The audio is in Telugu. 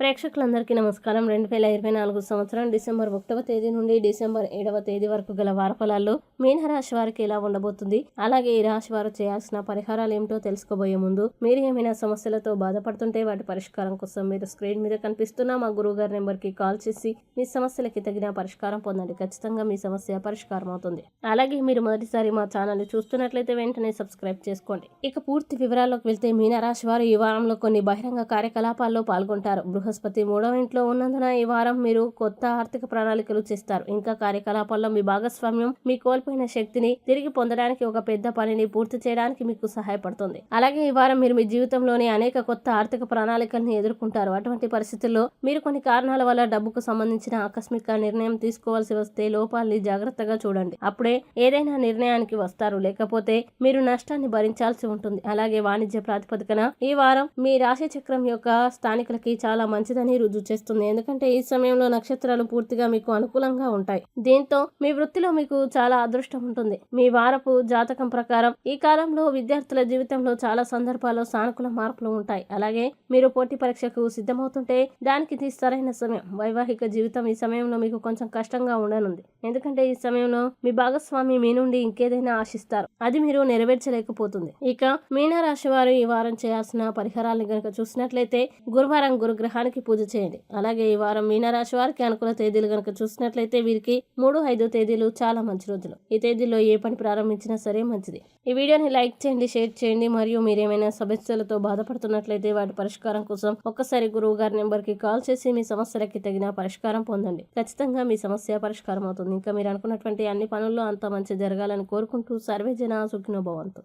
ప్రేక్షకులందరికీ నమస్కారం. రెండు వేల ఇరవై నాలుగు సంవత్సరం డిసెంబర్ ఒకటవ తేదీ నుండి డిసెంబర్ ఏడవ తేదీ వరకు గల వారఫలాల్లో మీనరాశి వారికి ఎలా ఉండబోతుంది? అలాగే ఈ రాశి వారు చేయాల్సిన పరిహారాలు ఏమిటో తెలుసుకోబోయే ముందు మీరు ఏమైనా సమస్యలతో బాధపడుతుంటే వాటి పరిష్కారం కోసం మీరు స్క్రీన్ మీద కనిపిస్తున్న మా గురువు గారి నెంబర్కి కాల్ చేసి మీ సమస్యలకి తగిన పరిష్కారం పొందండి. ఖచ్చితంగా మీ సమస్య పరిష్కారం అవుతుంది. అలాగే మీరు మొదటిసారి మా ఛానల్ చూస్తున్నట్లయితే వెంటనే సబ్స్క్రైబ్ చేసుకోండి. ఇక పూర్తి వివరాల్లోకి వెళ్తే మీనరాశి వారు ఈ వారంలో కొన్ని బహిరంగ కార్యకలాపాల్లో పాల్గొంటారు. బృహ బృహస్పతి మూడవ ఇంట్లో ఉన్నందున ఈ వారం మీరు కొత్త ఆర్థిక ప్రణాళికలు చేస్తారు. ఇంకా కార్యకలాపాల్లో మీ భాగస్వామ్యం మీ కోల్పోయిన శక్తిని తిరిగి పొందడానికి ఒక పెద్ద పనిని పూర్తి చేయడానికి మీకు సహాయపడుతుంది. అలాగే ఈ వారం మీరు మీ జీవితంలోని అనేక కొత్త ఆర్థిక ప్రణాళికలను ఎదుర్కొంటారు. అటువంటి పరిస్థితుల్లో మీరు కొన్ని కారణాల వల్ల డబ్బుకు సంబంధించిన ఆకస్మిక నిర్ణయం తీసుకోవాల్సి వస్తే లోపాలని జాగ్రత్తగా చూడండి. అప్పుడే ఏదైనా నిర్ణయానికి వస్తారు. లేకపోతే మీరు నష్టాన్ని భరించాల్సి ఉంటుంది. అలాగే వాణిజ్య ప్రాతిపదికన ఈ వారం మీ రాశి చక్రం యొక్క స్థానికులకి చాలా మంచిదని రుజువు చేస్తుంది. ఎందుకంటే ఈ సమయంలో నక్షత్రాలు పూర్తిగా మీకు అనుకూలంగా ఉంటాయి. దీంతో మీ వృత్తిలో మీకు చాలా అదృష్టం ఉంటుంది. మీ వారపు జాతకం ప్రకారం ఈ కాలంలో విద్యార్థుల జీవితంలో చాలా సందర్భాల్లో సానుకూల మార్పులు ఉంటాయి. అలాగే మీరు పోటీ పరీక్షకు సిద్ధమవుతుంటే దానికి ఇది సరైన సమయం. వైవాహిక జీవితం ఈ సమయంలో మీకు కొంచెం కష్టంగా ఉండనుంది. ఎందుకంటే ఈ సమయంలో మీ భాగస్వామి మీ నుండి ఇంకేదైనా ఆశిస్తారు. అది మీరు నెరవేర్చలేకపోతుంది. ఇక మీనరాశి వారు ఈ వారం చేయాల్సిన పరిహారాలను గనుక చూసినట్లయితే గురువారం గురుగ్రహానికి పూజ చేయండి. అలాగే ఈ వారం మీనరాశి వారికి అనుకూల తేదీలు గనుక చూసినట్లయితే వీరికి మూడు ఐదు తేదీలు చాలా మంచి రోజులు. ఈ తేదీల్లో ఏ పని ప్రారంభించినా సరే మంచిది. ఈ వీడియోని లైక్ చేయండి షేర్ చేయండి. మరియు మీరేమైనా సమస్యలతో బాధపడుతున్నట్లయితే వాటి పరిష్కారం కోసం ఒక్కసారి గురువు గారి నెంబర్కి కాల్ చేసి మీ సమస్యలకి తగిన పరిష్కారం పొందండి. ఖచ్చితంగా మీ సమస్య పరిష్కారం అవుతుంది. ఇంకా మీరు అనుకున్నటువంటి అన్ని పనుల్లో అంత మంచి జరగాలని కోరుకుంటూ సర్వే జన సుఖినోభవంతు